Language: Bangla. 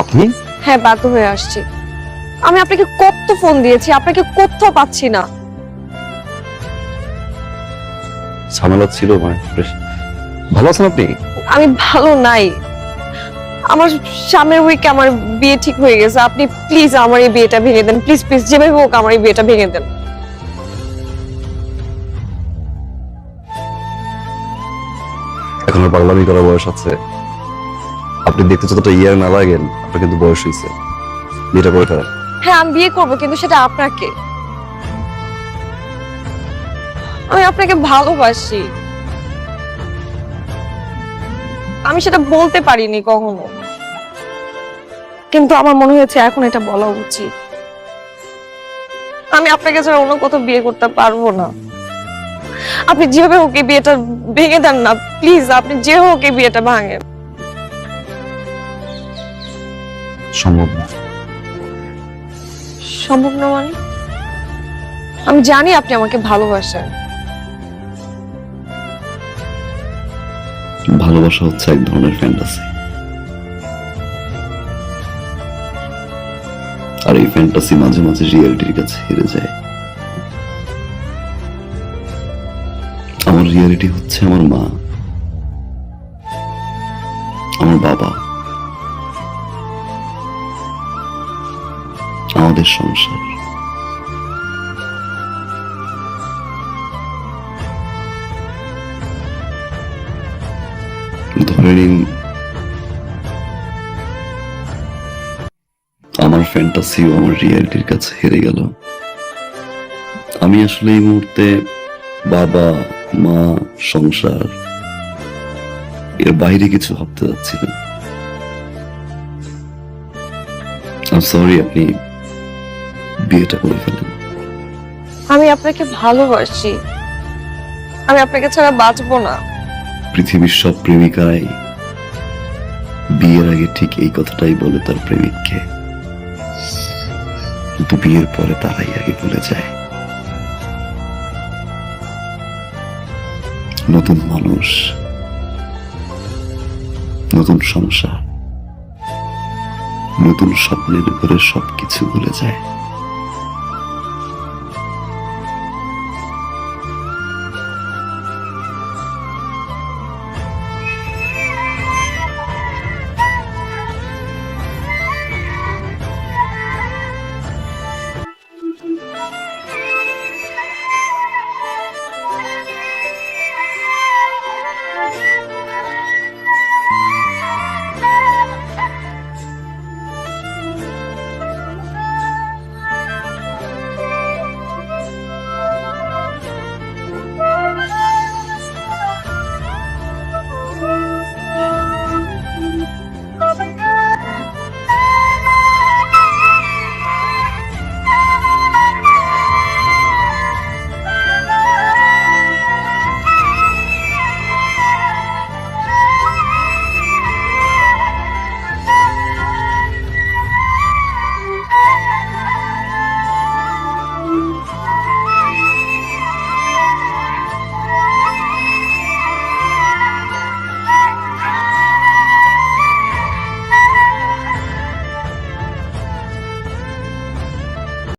আপনি? হ্যাঁ বাধ্য হয়ে আসছি। আমি আপনাকে কত ফোন দিয়েছি আপনাকে কোথাও পাচ্ছি না। ঝামেলা ছিল মানে ভালো আছেন আপনি? আমি ভালো নাই। আমার সামনের উইকে আমার বিয়ে ঠিক হয়ে গেছে। আপনি প্লিজ আমার এই বিয়েটা ভেঙে দেন। প্লিজ প্লিজ যেভাবে হোক আমার এই বিয়েটা ভেঙে দেন। এখন আর পাগলামি করার বয়স আছে। আপনি দেখতে যতটা ইয়ার না লাগেন, আপনার কিন্তু বয়স হয়েছে। বিয়েটা করে ফেলেন। হ্যাঁ আমি বিয়ে করব, কিন্তু সেটা আপনাকে। আমি আপনাকে ভালোবাসি। আমি সেটা বলতে পারিনি কখনো। কিন্তু আমার মনে হয়েছে এখন এটা বলা উচিত। আমি আপনাকে ছাড়া অন্য কোথাও বিয়ে করতে পারব না। আপনি যেভাবে হোক বিয়েটা ভেঙে দেন না, প্লিজ, আপনি যে হোক বিয়েটা ভাঙেন। সম্ভব না। সম্ভব না মানে? আমি জানি আপনি আমাকে ভালোবাসেন। ভালোবাসা হচ্ছে এক ধরনের ফ্যান্টাসি আর এই ফ্যান্টাসি মাঝে মাঝে রিয়েলিটির কাছে হেরে যায়। আমার রিয়েলিটি হচ্ছে আমার মা। আমার বাবা। আমাদের সংসার। ধরে নিন, আমার ফ্যান্টাসিও আমার রিয়েলিটির কাছে হেরে গেল। আমি আসলে এই মুহূর্তে বাবা, মা, সংসার, এর বাইরে কিছু ভাবতে যাচ্ছি না। সরি আপনি বিয়েটা করে ফেলেন আমি আপনাকে ভালোবাসি। আমি আপনাকে ছাড়া বাঁচবো না। পৃথিবীর সব প্রেমিকারাই বিয়ের আগে ঠিক এই কথাটাই বলে তার প্রেমিককে। কিন্তু বিয়ের পরে তারাই আগে ভুলে যায় নতুন মানুষ নতুন সংসার নতুন স্বপ্নের উপরে সবকিছু ভুলে যায়।